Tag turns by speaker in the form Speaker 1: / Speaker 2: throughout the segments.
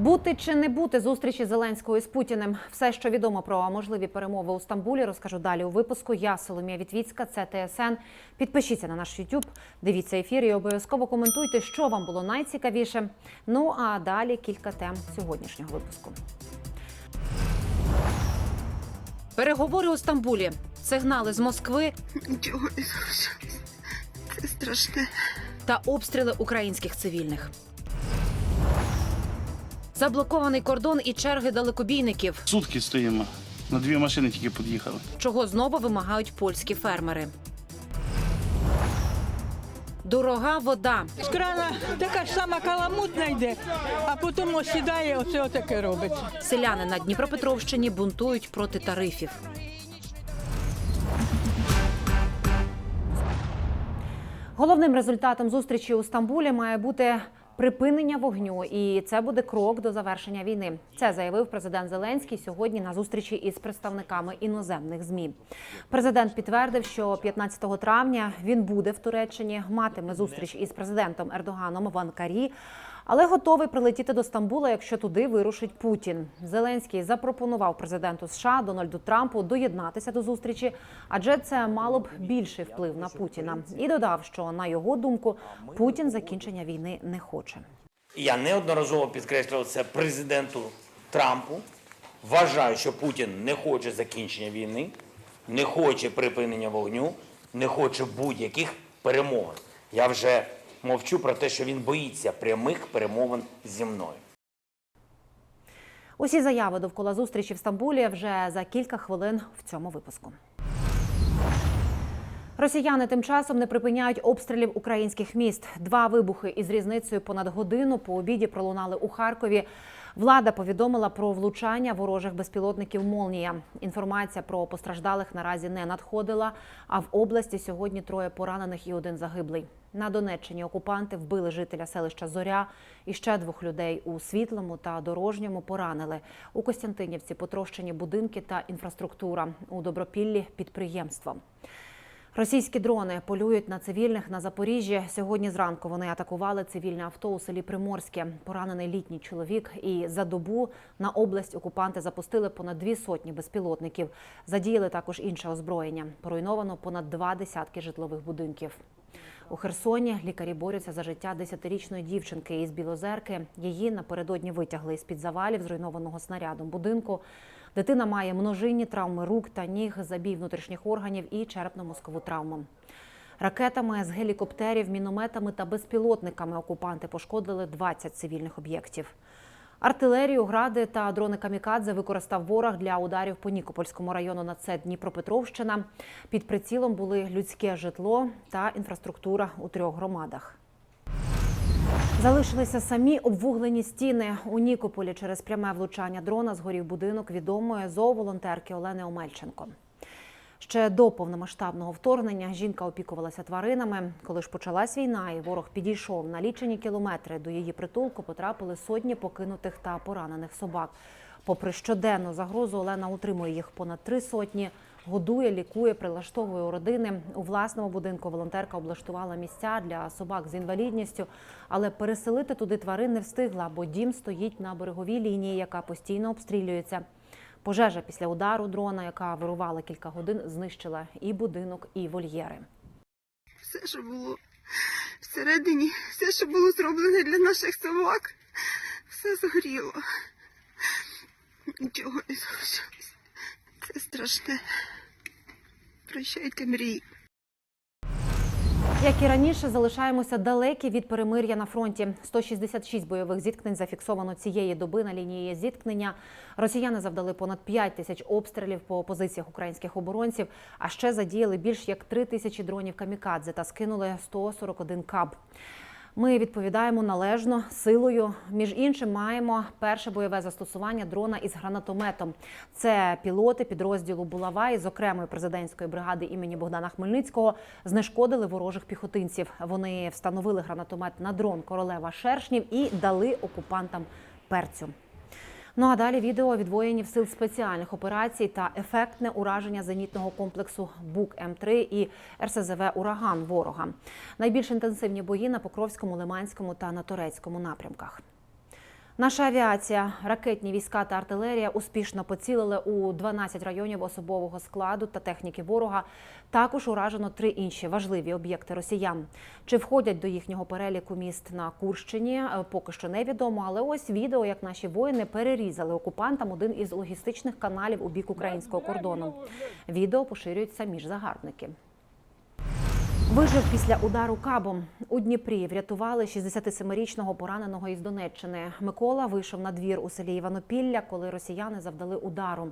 Speaker 1: Бути чи не бути зустрічі Зеленського з Путіним. Все, що відомо про можливі перемови у Стамбулі, розкажу далі у випуску. Я Соломія Вітвіцька, це ТСН. Підпишіться на наш YouTube, дивіться ефір і обов'язково коментуйте, що вам було найцікавіше. Ну а далі кілька тем сьогоднішнього випуску. Переговори у Стамбулі. Сигнали з Москви
Speaker 2: Нічого не залишилось. Це страшне.
Speaker 1: та обстріли українських цивільних. Заблокований кордон і черги далекобійників.
Speaker 3: Сутки стоїмо. На дві машини тільки під'їхали.
Speaker 1: чого знову вимагають польські фермери. Дорога вода.
Speaker 4: З крана така ж сама каламутна йде, а потім осідає, оце отаке робиться.
Speaker 1: Селяни на Дніпропетровщині бунтують проти тарифів. Головним результатом зустрічі у Стамбулі має бути припинення вогню, і це буде крок до завершення війни. Це заявив президент Зеленський сьогодні на зустрічі із представниками іноземних змі. Президент підтвердив, що 15 травня він буде в Туреччині, матиме зустріч із президентом Ердоганом в Анкарі. Але готовий прилетіти до Стамбула, якщо туди вирушить Путін. Зеленський запропонував президенту США Дональду Трампу доєднатися до зустрічі, адже це мало б більший вплив на Путіна. І додав, що на його думку Путін закінчення війни не хоче.
Speaker 5: Я неодноразово підкреслював це президенту Трампу. Вважаю, що Путін не хоче закінчення війни, не хоче припинення вогню, не хоче будь-яких перемовин. Я вже мовчу про те, що він боїться прямих перемовин зі мною.
Speaker 1: Усі заяви довкола зустрічі в Стамбулі вже за кілька хвилин в цьому випуску. Росіяни тим часом не припиняють обстрілів українських міст. Два вибухи із різницею понад годину по обіді пролунали у Харкові. Влада повідомила про влучання ворожих безпілотників Молнія. Інформація про постраждалих наразі не надходила. А в області сьогодні троє поранених і один загиблий. На Донеччині окупанти вбили жителя селища Зоря і ще двох людей у світлому та дорожньому поранили. У Костянтинівці потрощені будинки та інфраструктура. У Добропіллі підприємство. Російські дрони полюють на цивільних на Запоріжжі. Сьогодні зранку вони атакували цивільне авто у селі Приморське. Поранений літній чоловік. І за добу на область окупанти запустили понад дві сотні безпілотників. Задіяли також інше озброєння. Поруйновано понад два десятки житлових будинків. У Херсоні лікарі борються за життя десятирічної дівчинки із Білозерки. Її напередодні витягли з під завалів зруйнованого снарядом будинку. Дитина має множинні травми рук та ніг, забій внутрішніх органів і черепно-мозкову травму. Ракетами з гелікоптерів, мінометами та безпілотниками окупанти пошкодили 20 цивільних об'єктів. Артилерію, гради та дрони камікадзе використав ворог для ударів по Нікопольському району на це Дніпропетровщина. Під прицілом були людське житло та інфраструктура у трьох громадах. Залишилися самі обвуглені стіни у Нікополі через пряме влучання дрона згорів будинок відомої зооволонтерки Олени Омельченко. Ще до повномасштабного вторгнення жінка опікувалася тваринами. Коли ж почалась війна, і ворог підійшов на лічені кілометри до її притулку, потрапили сотні покинутих та поранених собак. Попри щоденну загрозу, Олена утримує їх понад три сотні. Годує, лікує, прилаштовує у родини. У власному будинку волонтерка облаштувала місця для собак з інвалідністю, але переселити туди тварин не встигла, бо дім стоїть на береговій лінії, яка постійно обстрілюється. Пожежа після удару дрона, яка вирувала кілька годин, знищила і будинок, і вольєри.
Speaker 2: Все, що було всередині, все, що було зроблене для наших собак, все згоріло. Нічого не залишилось. Це страшне. Прощайте мрії.
Speaker 1: Як і раніше, залишаємося далекі від перемир'я на фронті. 166 бойових зіткнень зафіксовано цієї доби на лінії зіткнення. Росіяни завдали понад 5 тисяч обстрілів по позиціях українських оборонців, а ще задіяли більш як 3 тисячі дронів камікадзе та скинули 141 каб. Ми відповідаємо належно силою. Між іншим, маємо перше бойове застосування дрона із гранатометом. Це пілоти підрозділу Булава із окремої президентської бригади імені Богдана Хмельницького знешкодили ворожих піхотинців. Вони встановили гранатомет на дрон королева шершнів і дали окупантам перцю. Ну а далі відео від воїнів сил спеціальних операцій та ефектне ураження зенітного комплексу БУК М3 і РСЗВ Ураган ворога. Найбільш інтенсивні бої на Покровському, Лиманському та на Торецькому напрямках. Наша авіація, ракетні війська та артилерія успішно поцілили у 12 районів особового складу та техніки ворога. Також уражено три інші важливі об'єкти росіян. Чи входять до їхнього переліку міст на Курщині, е, поки що невідомо. Але ось відео, як наші воїни перерізали окупантам один із логістичних каналів у бік українського кордону. Відео поширюють самі ж загарбники. Вижив після удару кабом у Дніпрі. Врятували 67-річного пораненого із Донеччини. Микола вийшов на двір у селі Іванопілля, коли росіяни завдали удару.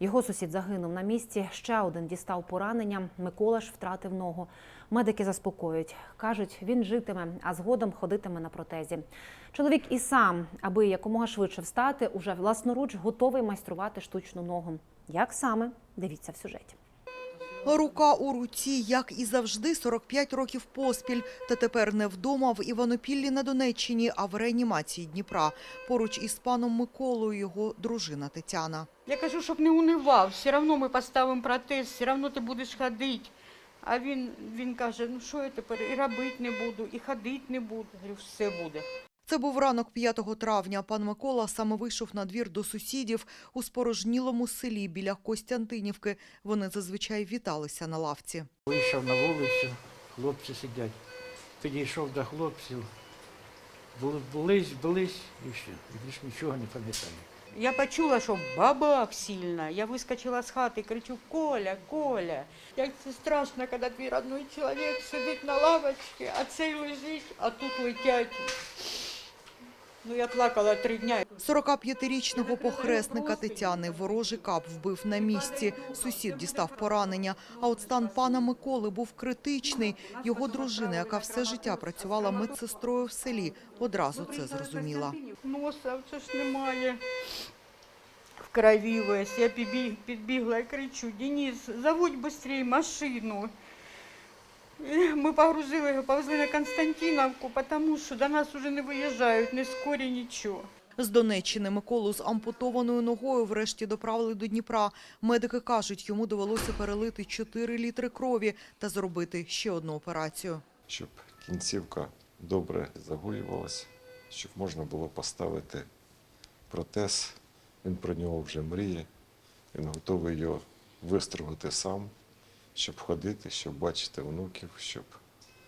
Speaker 1: Його сусід загинув на місці. Ще один дістав поранення. Микола ж втратив ногу. Медики заспокоюють. кажуть, він житиме, а згодом ходитиме на протезі. Чоловік і сам, аби якомога швидше встати, уже власноруч готовий майструвати штучну ногу. Як саме дивіться в сюжеті.
Speaker 6: Рука у руці, як і завжди, 45 років поспіль. Та тепер не вдома в Іванопіллі на Донеччині, а в реанімації Дніпра. Поруч із паном Миколою його дружина Тетяна.
Speaker 4: Я кажу, щоб не унивав, все одно ми поставимо протез, все одно ти будеш ходити. А він, він каже, ну що я тепер і робити не буду, і ходити не буду. Я говорю, все буде.
Speaker 6: Це був ранок 5 травня. Пан Микола саме вийшов на двір до сусідів у спорожнілому селі біля Костянтинівки. Вони зазвичай віталися на лавці.
Speaker 7: Вийшов на вулицю, хлопці сидять. Підійшов до хлопців, були- булись, булись і все. І більш нічого не пам'ятаю.
Speaker 4: Я почула, що бабах сильно. Я вискочила з хати, кричу, Коля, Коля. Як це страшно, коли твій родний чоловік сидить на лавочці, а цей лежить, а тут летять. Ну, я плакала три дня.
Speaker 6: 45-річного похресника Тетяни ворожий кап вбив на місці. Сусід дістав поранення. А от стан пана Миколи був критичний. Його дружина, яка все життя працювала медсестрою в селі, одразу це зрозуміла.
Speaker 4: Носа це ж немає. В крові весь. Я підбігла і кричу, Денис, заводь швидше машину. Ми погрузили його, повезли на Константиновку, тому що до нас вже не виїжджають, не скорі, нічого.
Speaker 6: З Донеччини Миколу з ампутованою ногою врешті доправили до Дніпра. Медики кажуть, йому довелося перелити 4 літри крові та зробити ще одну операцію.
Speaker 8: щоб кінцівка добре загоювалася, щоб можна було поставити протез. Він про нього вже мріє. Він готовий його вистрогати сам, щоб ходити, щоб бачити онуків, щоб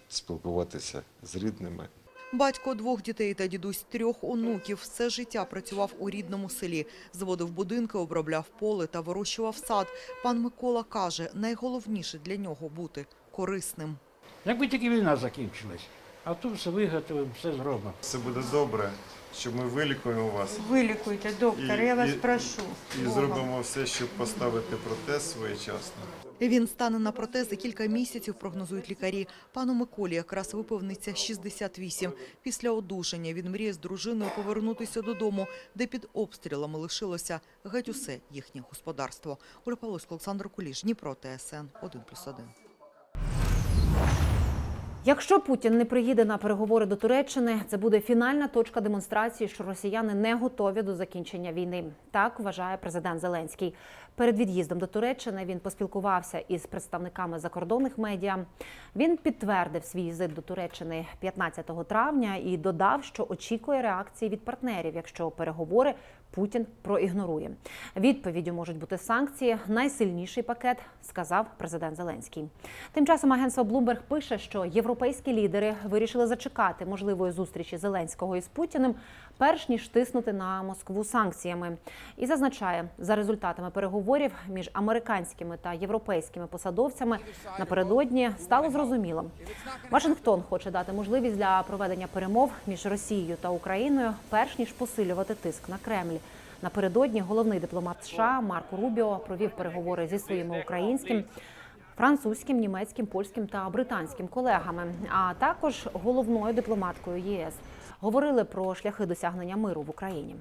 Speaker 8: спілкуватися з рідними.
Speaker 6: Батько двох дітей та дідусь трьох онуків все життя працював у рідному селі. Зводив будинки, обробляв поле та вирощував сад. Пан Микола каже, найголовніше для нього бути корисним.
Speaker 7: Якби тільки війна закінчилась, а тут все виготовимо, все зробимо.
Speaker 8: Все буде добре, що ми вилікуємо вас
Speaker 4: Вилікуйте, доктор,
Speaker 8: І-
Speaker 4: я вас
Speaker 8: і-
Speaker 4: прошу.
Speaker 8: і зробимо все, щоб поставити протез своєчасно.
Speaker 6: Він стане на протези кілька місяців, прогнозують лікарі. Пану Миколі якраз виповниться 68. Після одужання він мріє з дружиною повернутися додому, де під обстрілами лишилося геть усе їхнє господарство. Оля Павловська, Олександр Куліш, Дніпро, ТСН 1+,1.
Speaker 1: Якщо Путін не приїде на переговори до Туреччини, це буде фінальна точка демонстрації, що росіяни не готові до закінчення війни. Так вважає президент Зеленський. Перед від'їздом до Туреччини він поспілкувався із представниками закордонних медіа. Він підтвердив свій візит до Туреччини 15 травня і додав, що очікує реакції від партнерів, якщо переговори Путін проігнорує. Відповіддю можуть бути санкції. Найсильніший пакет сказав президент Зеленський. Тим часом агентство Bloomberg пише, що європейські лідери вирішили зачекати можливої зустрічі Зеленського із Путіним, перш ніж тиснути на Москву санкціями. І зазначає, за результатами переговорів між американськими та європейськими посадовцями напередодні стало зрозуміло. Вашингтон хоче дати можливість для проведення перемов між Росією та Україною, перш ніж посилювати тиск на Кремль. Напередодні головний дипломат США Марко Рубіо провів переговори зі своїми українським, французьким, німецьким, польським та британським колегами, а також головною дипломаткою ЄС. Говорили про шляхи досягнення миру в Україні.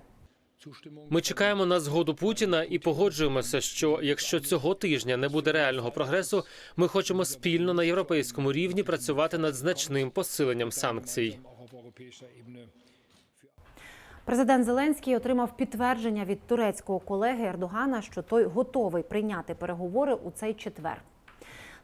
Speaker 9: Ми чекаємо на згоду Путіна і погоджуємося, що якщо цього тижня не буде реального прогресу, ми хочемо спільно на європейському рівні працювати над значним посиленням санкцій.
Speaker 1: Президент Зеленський отримав підтвердження від турецького колеги Ердогана, що той готовий прийняти переговори у цей четвер.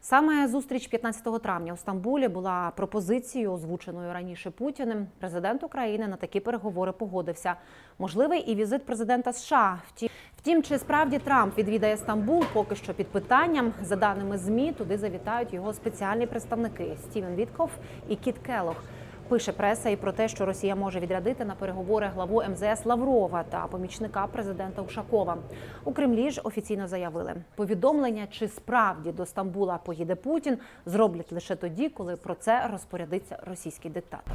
Speaker 1: Саме зустріч 15 травня у Стамбулі була пропозицією, озвученою раніше Путіним. Президент України на такі переговори погодився. Можливий і візит президента США. Втім, втім, чи справді Трамп відвідає Стамбул, поки що під питанням. За даними змі, туди завітають його спеціальні представники Стівен Вітков і Кіт Келох. Пише преса і про те, що Росія може відрядити на переговори главу МЗС Лаврова та помічника президента Ушакова. У Кремлі ж офіційно заявили, повідомлення, чи справді до Стамбула поїде Путін, зроблять лише тоді, коли про це розпорядиться російський диктатор.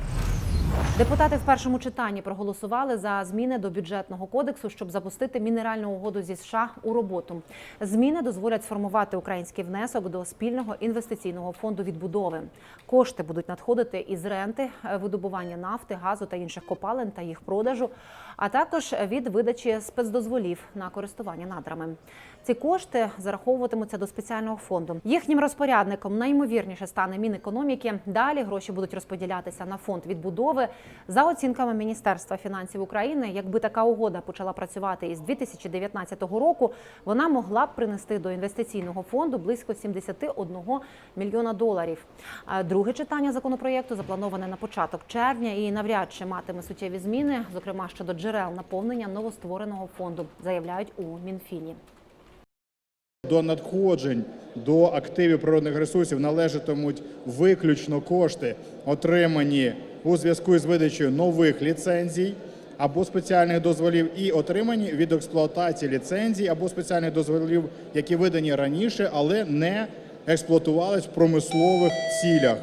Speaker 1: Депутати в першому читанні проголосували за зміни до бюджетного кодексу, щоб запустити мінеральну угоду зі США у роботу. Зміни дозволять сформувати український внесок до спільного інвестиційного фонду відбудови. Кошти будуть надходити із ренти, видобування нафти, газу та інших копалин та їх продажу, а також від видачі спецдозволів на користування надрами. Ці кошти зараховуватимуться до спеціального фонду. Їхнім розпорядником найімовірніше стане Мінекономіки. Далі гроші будуть розподілятися на фонд відбудови. За оцінками Міністерства фінансів України, якби така угода почала працювати із 2019 року, вона могла б принести до інвестиційного фонду близько 71 мільйона доларів. Друге читання законопроєкту заплановане на початок червня і навряд чи матиме суттєві зміни, зокрема щодо джерел наповнення новоствореного фонду, заявляють у Мінфіні.
Speaker 10: До надходжень до активів природних ресурсів належатимуть виключно кошти, отримані у зв'язку з видачею нових ліцензій або спеціальних дозволів, і отримані від експлуатації ліцензій або спеціальних дозволів, які видані раніше, але не експлуатувались в промислових цілях.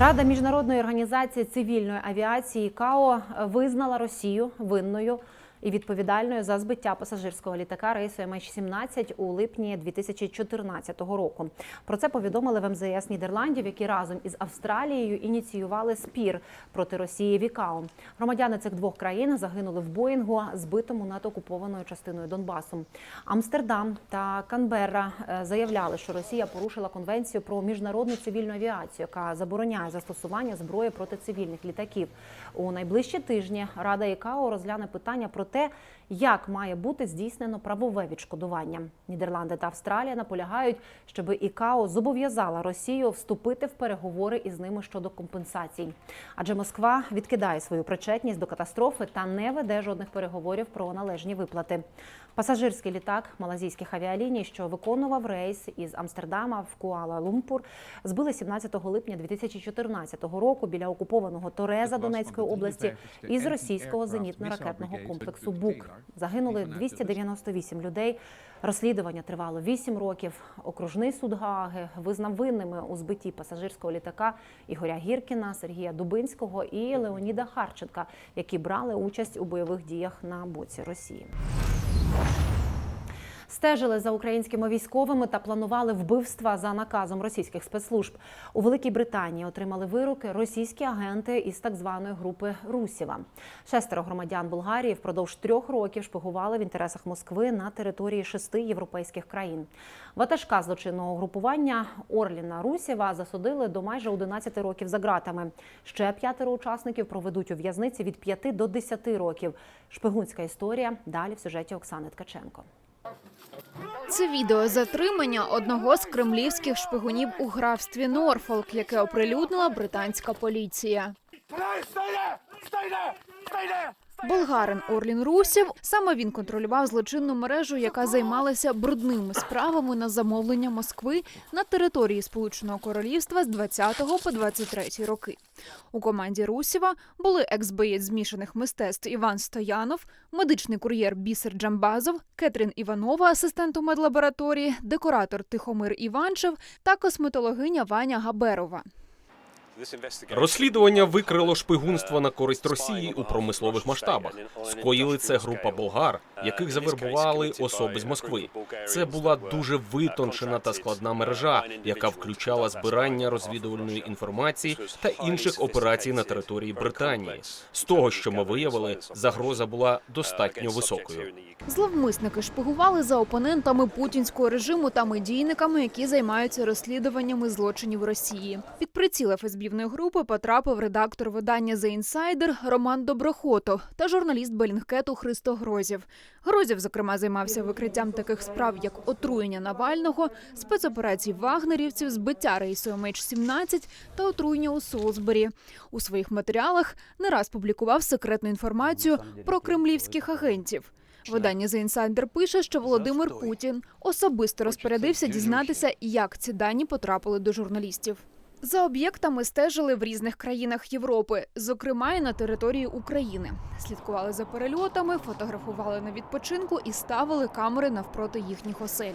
Speaker 1: Рада міжнародної організації цивільної авіації КАО визнала Росію винною і відповідальною за збиття пасажирського літака рейсу MH17 у липні 2014 року. Про це повідомили в МЗС Нідерландів, які разом із Австралією ініціювали спір проти Росії в ІКАО. Громадяни цих двох країн загинули в Боїнгу, збитому над окупованою частиною Донбасу. Амстердам та Канберра е, заявляли, що Росія порушила конвенцію про міжнародну цивільну авіацію, яка забороняє застосування зброї проти цивільних літаків. У найближчі тижні Рада ІКАО розгляне питання про те, те, як має бути здійснено правове відшкодування. Нідерланди та Австралія наполягають, щоб ІКАО зобов'язала Росію вступити в переговори із ними щодо компенсацій. Адже Москва відкидає свою причетність до катастрофи та не веде жодних переговорів про належні виплати. Пасажирський літак малазійських авіаліній, що виконував рейс із Амстердама в Куала-Лумпур, збили 17 липня 2014 року біля окупованого Тореза Донецької області із російського зенітно-ракетного комплексу БУК. Загинули 298 людей. Розслідування тривало 8 років. Окружний суд Гааги визнав винними у збитті пасажирського літака Ігоря Гіркіна, Сергія Дубинського і Леоніда Харченка, які брали участь у бойових діях на боці Росії. Стежили за українськими військовими та планували вбивства за наказом російських спецслужб. У Великій Британії отримали вироки російські агенти із так званої групи Русєва. Шестеро громадян Болгарії впродовж трьох років шпигували в інтересах Москви на території шести європейських країн. Ватажка злочинного групування Орліна Русєва засудили до майже 11 років за ґратами. Ще п'ятеро учасників проведуть у в'язниці від 5 до 10 років. Шпигунська історія далі в сюжеті Оксани Ткаченко.
Speaker 11: Це відео затримання одного з кремлівських шпигунів у графстві Норфолк, яке оприлюднила британська поліція. Болгарин Орлін Русєв саме він контролював злочинну мережу, яка займалася брудними справами на замовлення Москви на території Сполученого Королівства з 20 по 23 роки. У команді Русєва були екс-боєць змішаних мистецтв Іван Стоянов, медичний кур'єр Бісер Джамбазов, Кетрін Іванова, асистент у медлабораторії, декоратор Тихомир Іванчев та косметологиня Ваня Габерова.
Speaker 12: Розслідування викрило шпигунство на користь Росії у промислових масштабах. Скоїли це група болгар, яких завербували особи з Москви. Це була дуже витончена та складна мережа, яка включала збирання розвідувальної інформації та інших операцій на території Британії. З того, що ми виявили, загроза була достатньо високою.
Speaker 11: Зловмисники шпигували за опонентами путінського режиму та медійниками, які займаються розслідуваннями злочинів Росії. Під приціл ФСБівної групи потрапив редактор видання «The Insider» Роман Доброхотов та журналіст Белінгкету Христо Грозів. Грозів, зокрема, займався викриттям таких справ, як отруєння Навального, спецоперацій вагнерівців, збиття рейсу MH17 та отруєння у Солсбері. У своїх матеріалах не раз публікував секретну інформацію про кремлівських агентів. Видання The Insider пише, що Володимир Путін особисто розпорядився дізнатися, як ці дані потрапили до журналістів. За об'єктами стежили в різних країнах Європи, зокрема і на території України. Слідкували за перельотами, фотографували на відпочинку і ставили камери навпроти їхніх осель.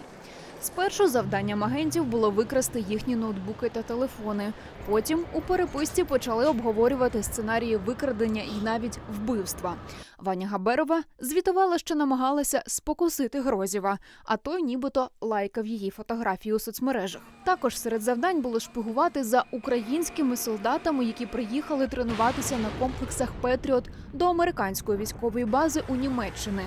Speaker 11: Спершу завданням агентів було викрасти їхні ноутбуки та телефони. Потім у переписці почали обговорювати сценарії викрадення і навіть вбивства. Ваня Габерова звітувала, що намагалася спокусити Грозєва, а той нібито лайкав її фотографії у соцмережах. Також серед завдань було шпигувати за українськими солдатами, які приїхали тренуватися на комплексах Петріот до американської військової бази у Німеччини.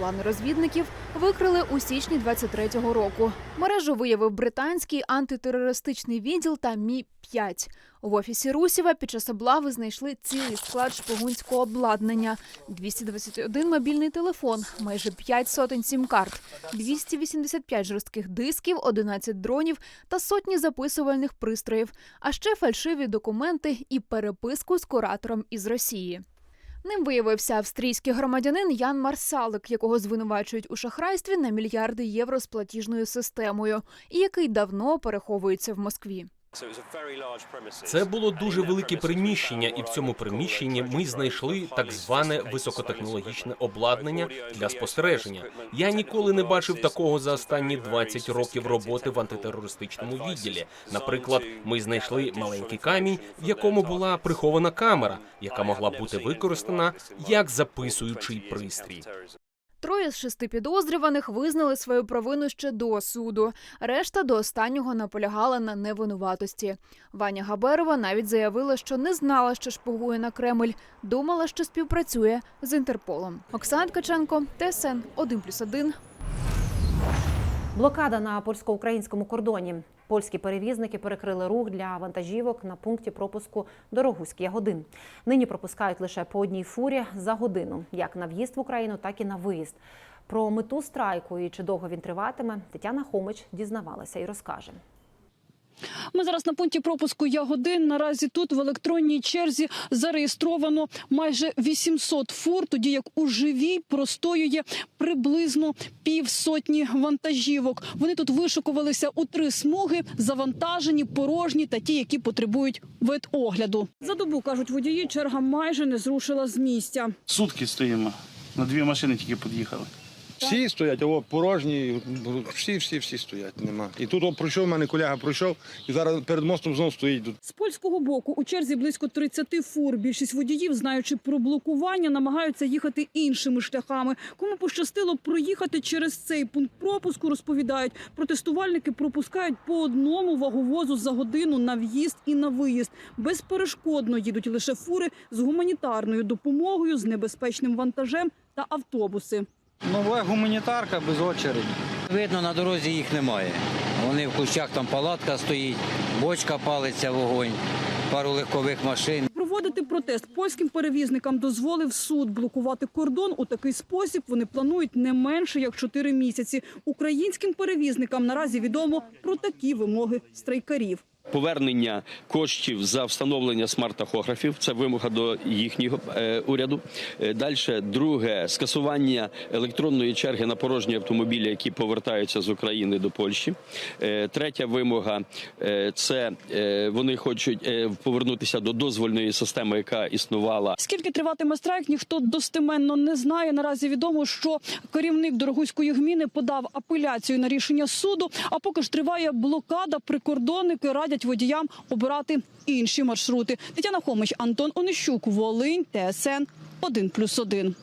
Speaker 11: Плани розвідників викрили у січні 23-го року. Мережу виявив британський антитерористичний відділ та Мі 5 В офісі Русєва під час облави знайшли цілий склад шпигунського обладнання: 221 мобільний телефон, майже 5 сотень сім-карт, 285 жорстких дисків, 11 дронів та сотні записувальних пристроїв, а ще фальшиві документи і переписку з куратором із Росії. Ним виявився австрійський громадянин Ян Марсалик, якого звинувачують у шахрайстві на мільярди євро з платіжною системою, і який давно переховується в Москві.
Speaker 12: Це було дуже велике приміщення, і в цьому приміщенні ми знайшли так зване високотехнологічне обладнання для спостереження. Я ніколи не бачив такого за останні 20 років роботи в антитерористичному відділі. Наприклад, ми знайшли маленький камінь, в якому була прихована камера, яка могла бути використана як записуючий пристрій.
Speaker 11: Троє з шести підозрюваних визнали свою провину ще до суду. Решта до останнього наполягала на невинуватості. Ваня Габерова навіть заявила, що не знала, що шпигує на Кремль. Думала, що співпрацює з Інтерполом. Оксана Ткаченко, ТСН 1+,1.
Speaker 1: Блокада на польсько-українському кордоні. Польські перевізники перекрили рух для вантажівок на пункті пропуску Дорогуський Ягодин. Нині пропускають лише по одній фурі за годину, як на в'їзд в Україну, так і на виїзд. Про мету страйку і чи довго він триватиме, Тетяна Хомич дізнавалася і розкаже.
Speaker 13: Ми зараз на пункті пропуску Ягодин. Наразі тут в електронній черзі зареєстровано майже 800 фур, тоді як у живій простоює приблизно півсотні вантажівок. Вони тут вишукувалися у три смуги: завантажені, порожні та ті, які потребують ветогляду. За добу кажуть водії, черга майже не зрушила з місця.
Speaker 3: Сутки стоїмо. На дві машини тільки під'їхали.
Speaker 14: Всі стоять, о, порожні, всі, всі, всі стоять, нема. І тут о, пройшов, у мене колега пройшов, і зараз перед мостом знову стоїть.
Speaker 13: З польського боку у черзі близько 30 фур. Більшість водіїв, знаючи про блокування, намагаються їхати іншими шляхами. Кому пощастило проїхати через цей пункт пропуску, розповідають. Протестувальники пропускають по одному ваговозу за годину на в'їзд і на виїзд. Безперешкодно їдуть лише фури з гуманітарною допомогою, з небезпечним вантажем та автобуси.
Speaker 15: Нова гуманітарка без очереді. Видно, на дорозі їх немає. Вони в кущах, там палатка стоїть, бочка палиться, вогонь, пару легкових машин.
Speaker 13: Проводити протест польським перевізникам дозволив суд. Блокувати кордон у такий спосіб вони планують не менше як 4 місяці. Українським перевізникам наразі відомо про такі вимоги страйкарів.
Speaker 16: Повернення коштів за встановлення смарт-тахографів це вимога до їхнього е, уряду. Далі, друге, скасування електронної черги на порожні автомобілі, які повертаються з України до Польщі. Е, третя вимога е, це е, вони хочуть е, повернутися до дозвольної системи, яка існувала
Speaker 13: Скільки триватиме страйк, ніхто достеменно не знає. Наразі відомо, що керівник Дорогуської гміни подав апеляцію на рішення суду. А поки ж триває блокада, прикордонники радять водіям обирати інші маршрути. Тетяна Хомич, Антон Онищук, Волинь, ТСН 1+,1.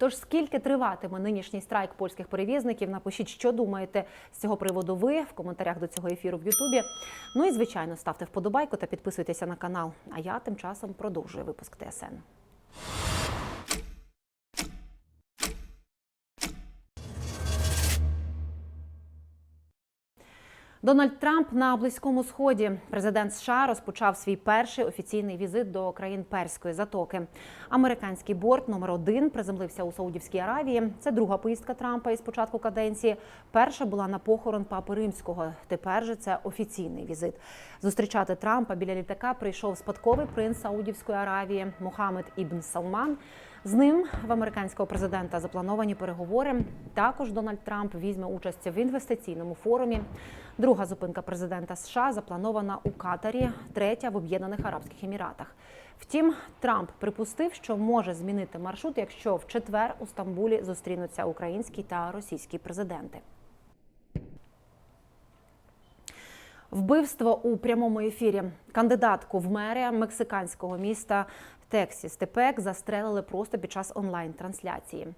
Speaker 1: Тож скільки триватиме нинішній страйк польських перевізників? Напишіть, що думаєте з цього приводу ви в коментарях до цього ефіру в Ютубі. Ну і звичайно, ставте вподобайку та підписуйтеся на канал. А я тим часом продовжую випуск ТСН. Дональд Трамп на близькому сході. Президент США розпочав свій перший офіційний візит до країн Перської затоки. Американський борт номер один приземлився у Саудівській Аравії. Це друга поїздка Трампа із початку каденції. Перша була на похорон папи римського. Тепер же це офіційний візит. Зустрічати Трампа біля літака прийшов спадковий принц Саудівської Аравії Мохаммед Ібн Салман. З ним в американського президента заплановані переговори. Також Дональд Трамп візьме участь в інвестиційному форумі. Друга зупинка президента США запланована у Катарі, третя в Об'єднаних Арабських Еміратах. Втім, Трамп припустив, що може змінити маршрут, якщо в четвер у Стамбулі зустрінуться українські та російські президенти. Вбивство у прямому ефірі. Кандидатку в мери мексиканського міста Тексіс Тепек застрелили просто під час онлайн-трансляції.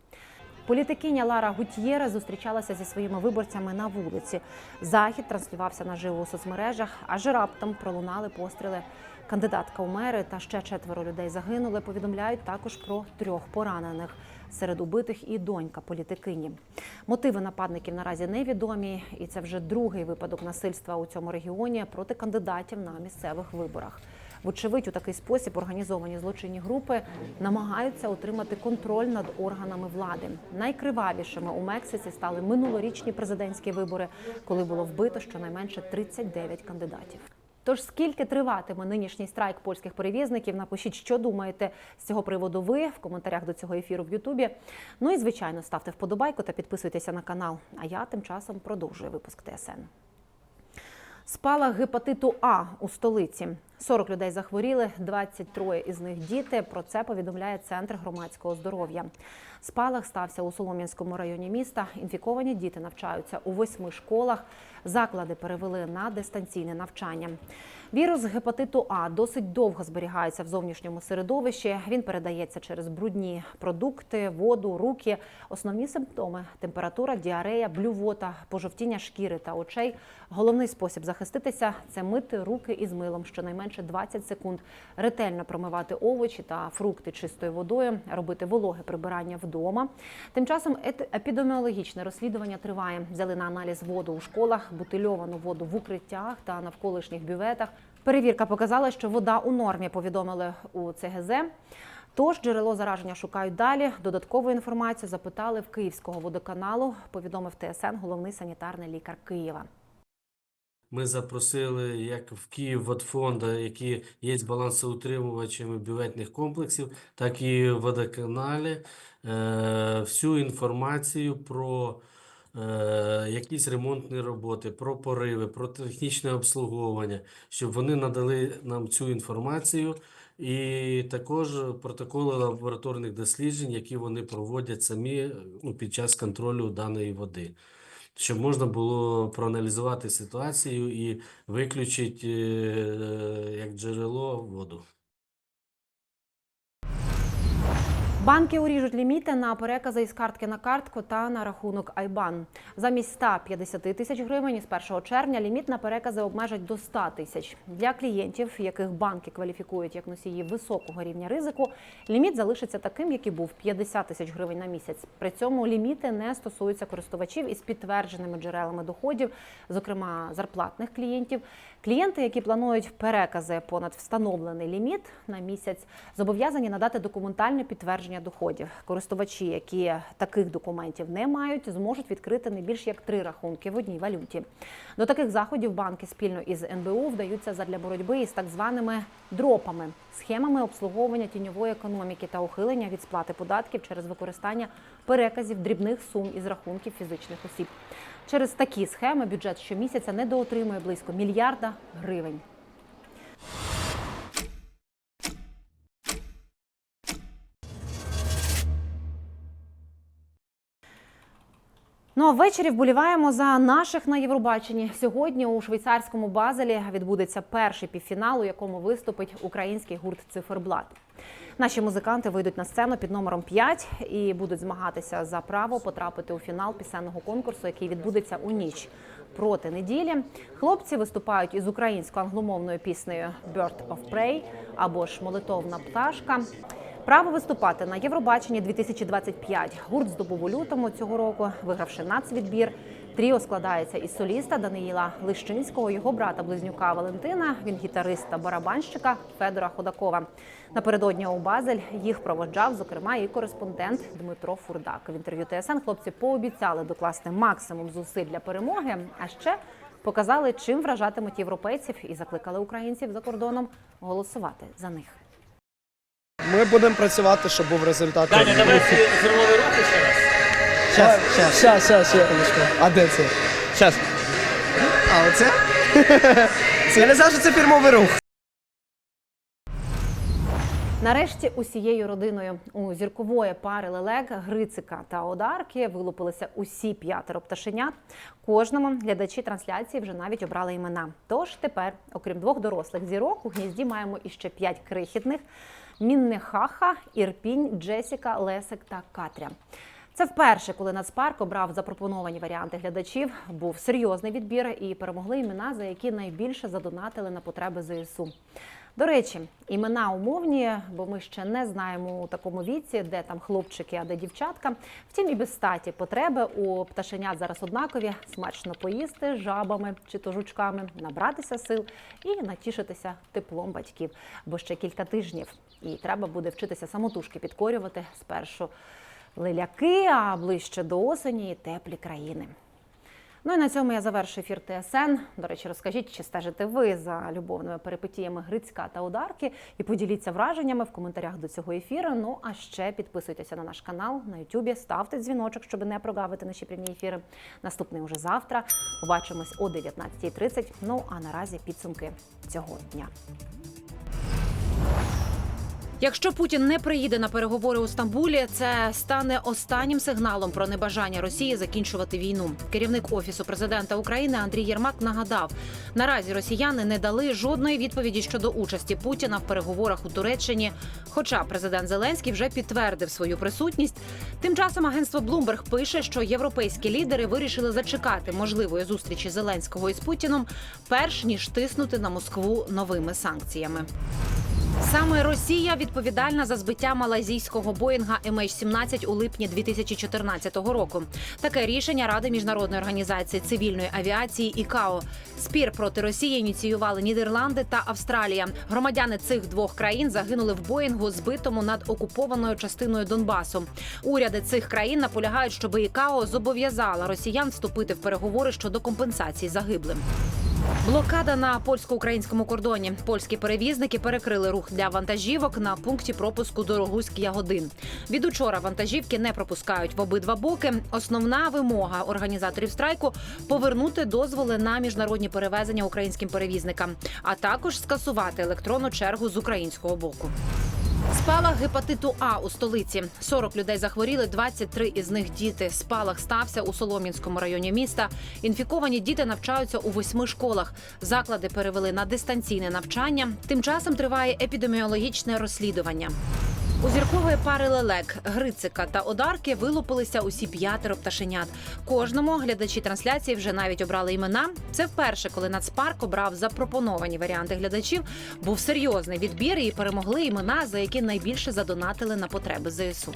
Speaker 1: Політикиня Лара Гутьєре зустрічалася зі своїми виборцями на вулиці. Захід транслювався наживо у соцмережах, аж раптом пролунали постріли. Кандидатка у мери та ще четверо людей загинули. Повідомляють також про трьох поранених. Серед убитих і донька політикині. Мотиви нападників наразі невідомі, і це вже другий випадок насильства у цьому регіоні проти кандидатів на місцевих виборах. Вочевидь, у такий спосіб організовані злочинні групи намагаються отримати контроль над органами влади. Найкривавішими у Мексиці стали минулорічні президентські вибори, коли було вбито щонайменше 39 кандидатів. Тож скільки триватиме нинішній страйк польських перевізників? Напишіть, що думаєте з цього приводу ви в коментарях до цього ефіру в Ютубі. Ну і звичайно, ставте вподобайку та підписуйтеся на канал. А я тим часом продовжую випуск ТСН. Спалах гепатиту А у столиці. 40 людей захворіли, 23 із них діти. Про це повідомляє Центр громадського здоров'я. Спалах стався у Солом'янському районі міста. Інфіковані діти навчаються у восьми школах. Заклади перевели на дистанційне навчання. Вірус гепатиту А досить довго зберігається в зовнішньому середовищі. Він передається через брудні продукти, воду, руки. Основні симптоми температура, діарея, блювота, пожовтіння шкіри та очей. Головний спосіб захиститися це мити руки із милом щонайменше 20 секунд, ретельно промивати овочі та фрукти чистою водою, робити вологе прибирання вдома. Тим часом епідеміологічне розслідування триває. Взяли на аналіз воду у школах, бутильовану воду в укриттях та навколишніх бюветах. Перевірка показала, що вода у нормі, повідомили у ЦГЗ. Тож джерело зараження шукають далі. Додаткову інформацію запитали в Київського водоканалу, повідомив ТСН головний санітарний лікар Києва.
Speaker 17: Ми запросили як в Київ Водфонд, які є балансоутримувачами бюветних комплексів, так і в водоканалі е, всю інформацію про е, якісь ремонтні роботи, про пориви, про технічне обслуговування, щоб вони надали нам цю інформацію. І також протоколи лабораторних досліджень, які вони проводять самі ну, під час контролю даної води щоб можна було проаналізувати ситуацію і виключити е, як джерело воду.
Speaker 1: Банки уріжуть ліміти на перекази із картки на картку та на рахунок Айбан. Замість 150 тисяч гривень із 1 червня ліміт на перекази обмежать до 100 тисяч. Для клієнтів, яких банки кваліфікують як носії високого рівня ризику, ліміт залишиться таким, як і був 50 тисяч гривень на місяць. При цьому ліміти не стосуються користувачів із підтвердженими джерелами доходів, зокрема зарплатних клієнтів. Клієнти, які планують перекази понад встановлений ліміт на місяць, зобов'язані надати документальне підтвердження доходів. Користувачі, які таких документів не мають, зможуть відкрити не більш як три рахунки в одній валюті. До таких заходів банки спільно із НБУ вдаються задля боротьби із так званими дропами, схемами обслуговування тіньової економіки та ухилення від сплати податків через використання переказів дрібних сум із рахунків фізичних осіб. Через такі схеми бюджет щомісяця недоотримує близько мільярда гривень. Ну а ввечері вболіваємо за наших на Євробаченні. Сьогодні у швейцарському Базелі відбудеться перший півфінал, у якому виступить український гурт Циферблат. Наші музиканти вийдуть на сцену під номером 5 і будуть змагатися за право потрапити у фінал пісенного конкурсу, який відбудеться у ніч проти неділі. Хлопці виступають із українсько-англомовною піснею «Bird of Prey» або ж молитовна пташка. Право виступати на Євробаченні 2025 гурт здобув у лютому цього року, вигравши нацвідбір. Тріо складається із соліста Даниїла Лищинського, його брата близнюка Валентина. Він гітарист та барабанщика Федора Ходакова. Напередодні у Базель їх проводжав, зокрема, і кореспондент Дмитро Фурдак. В інтерв'ю ТСН хлопці пообіцяли докласти максимум зусиль для перемоги. А ще показали, чим вражатимуть європейців, і закликали українців за кордоном голосувати за них.
Speaker 18: Ми будемо працювати, щоб був результат.
Speaker 9: Даня, давай фірмовий рух ще раз.
Speaker 18: Щас, щас, щас, щас, секундочку. А де це? Щас. А, оце? Це я не знав, що це фірмовий рух.
Speaker 1: Нарешті усією родиною у зіркової пари лелек Грицика та Одарки вилупилися усі п'ятеро пташенят. Кожному глядачі трансляції вже навіть обрали імена. Тож тепер, окрім двох дорослих зірок, у гнізді маємо іще п'ять крихітних: Міннехаха, Ірпінь, Джесіка, Лесик та Катря. Це вперше, коли Нацпарк обрав запропоновані варіанти глядачів. Був серйозний відбір і перемогли імена, за які найбільше задонатили на потреби ЗСУ. До речі, імена умовні, бо ми ще не знаємо у такому віці, де там хлопчики, а де дівчатка. Втім, і без статі потреби у пташенят зараз однакові: смачно поїсти жабами чи то жучками, набратися сил і натішитися теплом батьків. Бо ще кілька тижнів, і треба буде вчитися самотужки підкорювати спершу лиляки, а ближче до осені теплі країни. Ну і на цьому я завершу ефір ТСН. До речі, розкажіть, чи стежите ви за любовними перипетіями Грицька та Ударки і поділіться враженнями в коментарях до цього ефіру. Ну а ще підписуйтеся на наш канал на Ютубі, ставте дзвіночок, щоб не прогавити наші прямі ефіри. Наступний уже завтра. Побачимось о 19.30. Ну а наразі підсумки цього дня. Якщо Путін не приїде на переговори у Стамбулі, це стане останнім сигналом про небажання Росії закінчувати війну. Керівник офісу президента України Андрій Єрмак нагадав: наразі росіяни не дали жодної відповіді щодо участі Путіна в переговорах у Туреччині. Хоча президент Зеленський вже підтвердив свою присутність. Тим часом агентство Bloomberg пише, що європейські лідери вирішили зачекати можливої зустрічі Зеленського із Путіном, перш ніж тиснути на Москву новими санкціями. Саме Росія відповідальна за збиття малайзійського Боїнга MH17 у липні 2014 року. Таке рішення Ради міжнародної організації цивільної авіації ІКАО. Спір проти Росії ініціювали Нідерланди та Австралія. Громадяни цих двох країн загинули в Боїнгу, збитому над окупованою частиною Донбасу. Уряди цих країн наполягають, щоб ІКАО зобов'язала росіян вступити в переговори щодо компенсації загиблим. Блокада на польсько-українському кордоні. Польські перевізники перекрили рух для вантажівок на пункті пропуску Дорогуськ Ягодин. Від учора вантажівки не пропускають в обидва боки. Основна вимога організаторів страйку повернути дозволи на міжнародні перевезення українським перевізникам, а також скасувати електронну чергу з українського боку. Спалах гепатиту А у столиці. 40 людей захворіли, 23 із них діти. Спалах стався у Солом'янському районі міста. Інфіковані діти навчаються у восьми школах. Заклади перевели на дистанційне навчання. Тим часом триває епідеміологічне розслідування. У зіркової пари лелек Грицика та Одарки вилупилися усі п'ятеро пташенят. Кожному глядачі трансляції вже навіть обрали імена. Це вперше, коли Нацпарк обрав запропоновані варіанти глядачів. Був серйозний відбір і перемогли імена, за які найбільше задонатили на потреби ЗСУ.